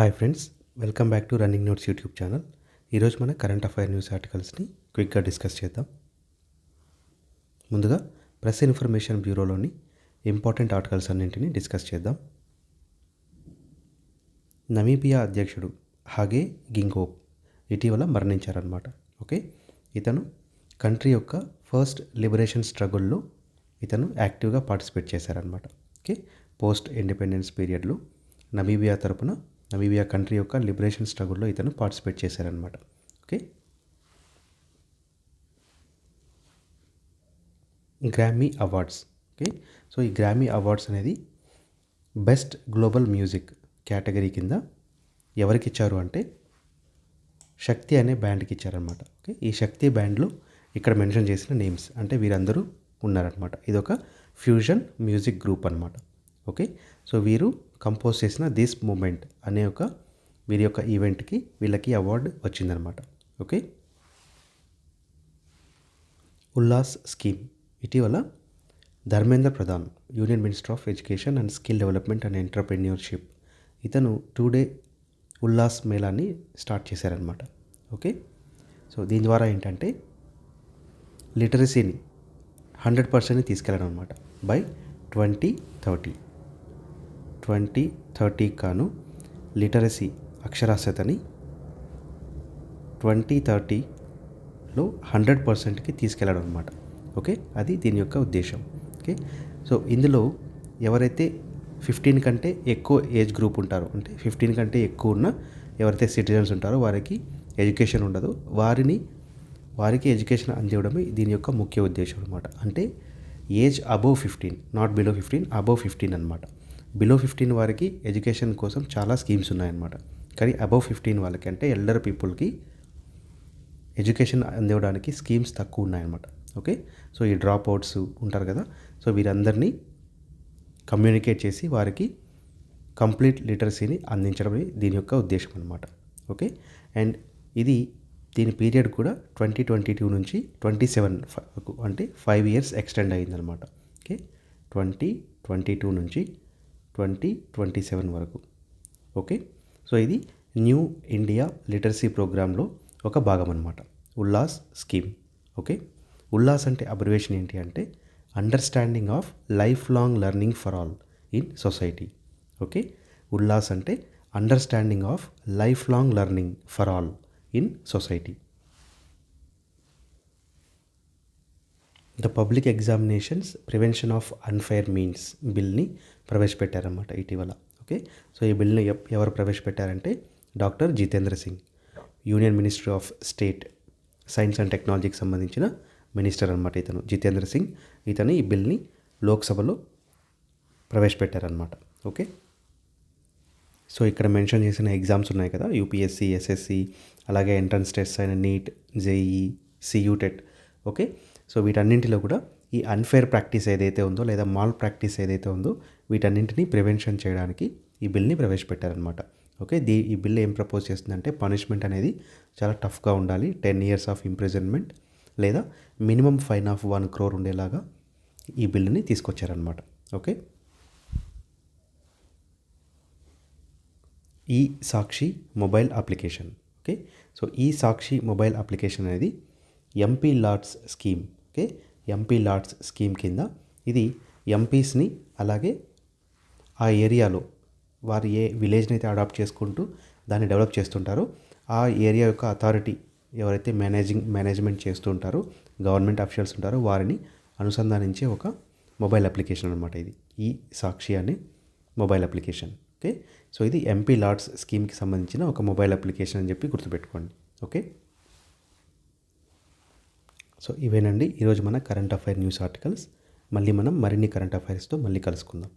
Hi friends welcome back to running notes YouTube channel ఈరోజు మన current affair news ఆర్టికల్స్ని క్విక్గా discuss చేద్దాం. ముందుగా ప్రెస్ ఇన్ఫర్మేషన్ బ్యూరోలోని ఇంపార్టెంట్ ఆర్టికల్స్ అన్నింటినీ డిస్కస్ చేద్దాం. నమీబియా అధ్యక్షుడు హాగే గింగోప్ ఇటీవల మరణించారనమాట ఓకే ఇతను కంట్రీ యొక్క ఫస్ట్ లిబరేషన్ స్ట్రగుల్లో ఇతను యాక్టివ్గా పార్టిసిపేట్ చేశారనమాట ఓకే పోస్ట్ ఇండిపెండెన్స్ పీరియడ్లో నమీబియా తరపున నమీబియా కంట్రీ యొక్క లిబరేషన్ స్ట్రగుల్లో ఇతను పార్టిసిపేట్ చేశారనమాట okay? Grammy awards okay? So ఈ గ్రామీ అవార్డ్స్ అనేది బెస్ట్ గ్లోబల్ మ్యూజిక్ కేటగిరీ కింద ఎవరికి ఇచ్చారు అంటే శక్తి అనే బ్యాండ్కి ఇచ్చారనమాట ఓకే? ఈ శక్తి బ్యాండ్లో ఇక్కడ మెన్షన్ చేసిన నేమ్స్ అంటే వీరందరూ ఉన్నారనమాట ఇది ఒక ఫ్యూజన్ మ్యూజిక్ గ్రూప్ అనమాట ఓకే? సో వీరు కంపోజ్ చేసిన దిస్ మూమెంట్ అనే ఒక వీరి యొక్క ఈవెంట్కి వీళ్ళకి అవార్డు వచ్చిందనమాట ఓకే? ULLAS scheme. ఇటీవల Dharmendra Pradhan union minister of education and skill development and entrepreneurship ఇతను టూ డే ఉల్లాస్ మేళాన్ని స్టార్ట్ చేశారనమాట ఓకే? సో దీని ద్వారా ఏంటంటే లిటరసీని హండ్రెడ్ పర్సెంట్ని తీసుకెళ్ళడం అనమాట by twenty thirty. Twenty thirty కాను లిటరసీ అక్షరాస్యతని ట్వంటీ థర్టీలో హండ్రెడ్ పర్సెంట్కి తీసుకెళ్ళడం అనమాట ఓకే? అది దీని యొక్క ఉద్దేశం. ఓకే? సో ఇందులో ఎవరైతే ఫిఫ్టీన్ కంటే ఎక్కువ ఏజ్ గ్రూప్ ఉంటారో అంటే ఫిఫ్టీన్ కంటే ఎక్కువ ఉన్న ఎవరైతే సిటిజన్స్ ఉంటారో వారికి ఎడ్యుకేషన్ ఉండదు. వారిని వారికి ఎడ్యుకేషన్ అందివ్వడమే దీని యొక్క ముఖ్య ఉద్దేశం అనమాట అంటే age above fifteen not below fifteen above fifteen అనమాట బిలో ఫిఫ్టీన్ వారికి ఎడ్యుకేషన్ కోసం చాలా స్కీమ్స్ ఉన్నాయన్నమాట. కానీ అబోవ్ ఫిఫ్టీన్ వాళ్ళకి అంటే ఎల్డర్ పీపుల్కి ఎడ్యుకేషన్ అందివ్వడానికి స్కీమ్స్ తక్కువ ఉన్నాయన్నమాట. ఓకే సో ఈ డ్రాప్ అవుట్స్ ఉంటారు కదా? సో వీరందరినీ కమ్యూనికేట్ చేసి వారికి కంప్లీట్ లిటరసీని అందించడమే దీని యొక్క ఉద్దేశం అనమాట ఓకే అండ్ ఇది దీని పీరియడ్ కూడా ట్వంటీ ట్వంటీ టూ నుంచి ట్వంటీ సెవెన్ అంటే ఫైవ్ ఇయర్స్ ఎక్స్టెండ్ అయ్యిందనమాట ఓకే ట్వంటీ ట్వంటీ టూ నుంచి ట్వంటీ ట్వంటీ సెవెన్ వరకు. ఓకే? సో ఇది న్యూ ఇండియా లిటరసీ ప్రోగ్రాంలో ఒక భాగం అనమాట ఉల్లాస్ స్కీమ్. ఓకే? ఉల్లాస్ అంటే అబ్రివేషన్ ఏంటి అంటే understanding of life long learning for all in society okay? ULLAS అంటే understanding of life long learning for all in society the public examinations prevention of unfair means బిల్ని ప్రవేశపెట్టారన్నమాట ఇటీవల. Okay so ఈ బిల్ని ఎవరు ప్రవేశపెట్టారంటే doctor Jitendra Singh. Union ministry of state science and టెక్నాలజీకి సంబంధించిన minister అనమాట ఇతను జితేంద్ర సింగ్. ఇతను ఈ బిల్ని లోక్సభలో ప్రవేశపెట్టారనమాట ఓకే సో ఇక్కడ మెన్షన్ చేసిన ఎగ్జామ్స్ ఉన్నాయి కదా యూపీఎస్సి ఎస్ఎస్సి అలాగే ఎంట్రన్స్ టెస్ట్ అయిన NEET JEE CUET okay? So వీటన్నింటిలో కూడా ఈ అన్ఫేర్ ప్రాక్టీస్ ఏదైతే ఉందో లేదా మాల్ ప్రాక్టీస్ ఏదైతే ఉందో వీటన్నింటినీ ప్రివెన్షన్ చేయడానికి ఈ బిల్ని ప్రవేశపెట్టారనమాట ఓకే? దీ ఈ బిల్ ఏం ప్రపోజ్ చేస్తుందంటే పనిష్మెంట్ అనేది చాలా టఫ్గా ఉండాలి. టెన్ ఇయర్స్ ఆఫ్ ఇంప్రిజన్మెంట్ లేదా minimum fine of one crore ఉండేలాగా ఈ బిల్లుని తీసుకొచ్చారనమాట ఓకే? ఈ Sakshi mobile application. Okay? So ఈ సాక్షి మొబైల్ అప్లికేషన్ అనేది MP LADS scheme okay MP LADS scheme కింద ఇది ఎంపీస్ని అలాగే ఆ ఏరియాలో వారు ఏ విలేజ్ని అయితే అడాప్ట్ చేసుకుంటూ దాన్ని డెవలప్ చేస్తుంటారో. ఆ ఏరియా యొక్క అథారిటీ ఎవరైతే మేనేజింగ్ మేనేజ్మెంట్ చేస్తూ ఉంటారో గవర్నమెంట్ అఫీషియల్స్ ఉంటారో వారిని అనుసంధానించే ఒక మొబైల్ అప్లికేషన్ అనమాట ఇది. ఈ సాక్షి అనే మొబైల్ అప్లికేషన్ ఓకే సో ఇది ఎంపీ లాట్స్ స్కీమ్కి సంబంధించిన ఒక మొబైల్ అప్లికేషన్ అని చెప్పి గుర్తుపెట్టుకోండి ఓకే సో ఇవేనండి. ఈరోజు మన కరెంట్ అఫైర్ న్యూస్ ఆర్టికల్స్ మళ్ళీ మనం మరిన్ని కరెంట్ అఫైర్స్తో మళ్ళీ కలుసుకుందాం.